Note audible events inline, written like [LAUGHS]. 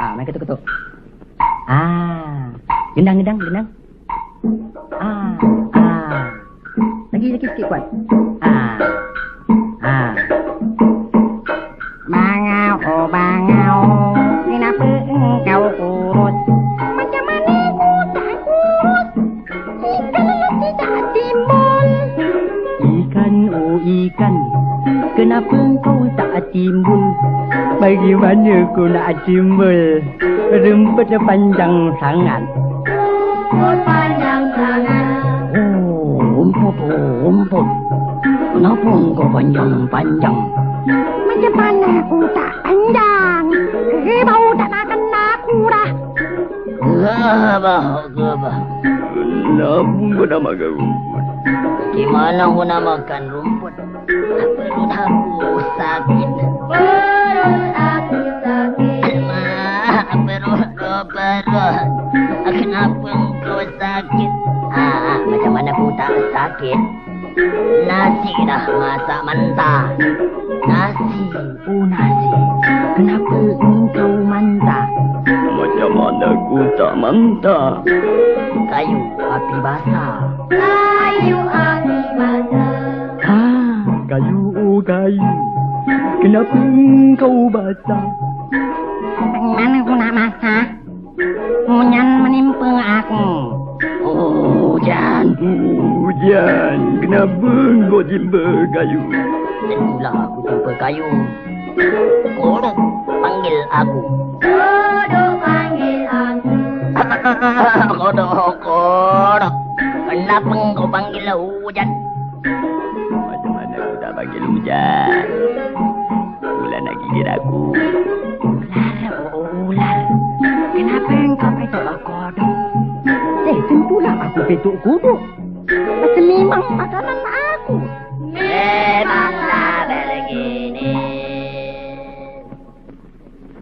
Ah, main ketuk-ketuk. Ah. Gendang, gendang, gendang. Ah. Ah. Lagi, lagi sikit kuat. Ah. Ikan. Kenapa kau tak timbul? Bagaimana kau nak timbul? Rumput panjang sangat. Rumput panjang sangat. Oh, rumput, oh, rumput. Kenapa kau panjang-panjang? Macam mana aku tak panjang? Kerbau tak makan aku dah. Gabah, gabah. Kenapa kau nak makan rumput? Gimana kau nak makan rumput? Perut aku sakit. Perut aku sakit. Alamak, perut, perut. Kenapa kau sakit? Ah, macam mana aku tak sakit? Nasi dah masak mentah. Nasi, oh nasi. Kenapa engkau mantah? Macam mana aku tak mantah? Kayu api basah. Kayu api basah. Kayu oh kayu. Kenapa engkau basah? Bagaimana aku nak masak? Munyan menimpa aku. Oh, hujan. Hujan. Kenapa kau timpa kayu? Tentulah aku timpa kayu. Kodok panggil aku. Kodok panggil aku. [LAUGHS] kodok, kodok. Kenapa kau panggil hujan? hujan bulan lagi diragu kenapa engkau petuk kodok eh tentulah aku petuk kodok semimang makanan aku.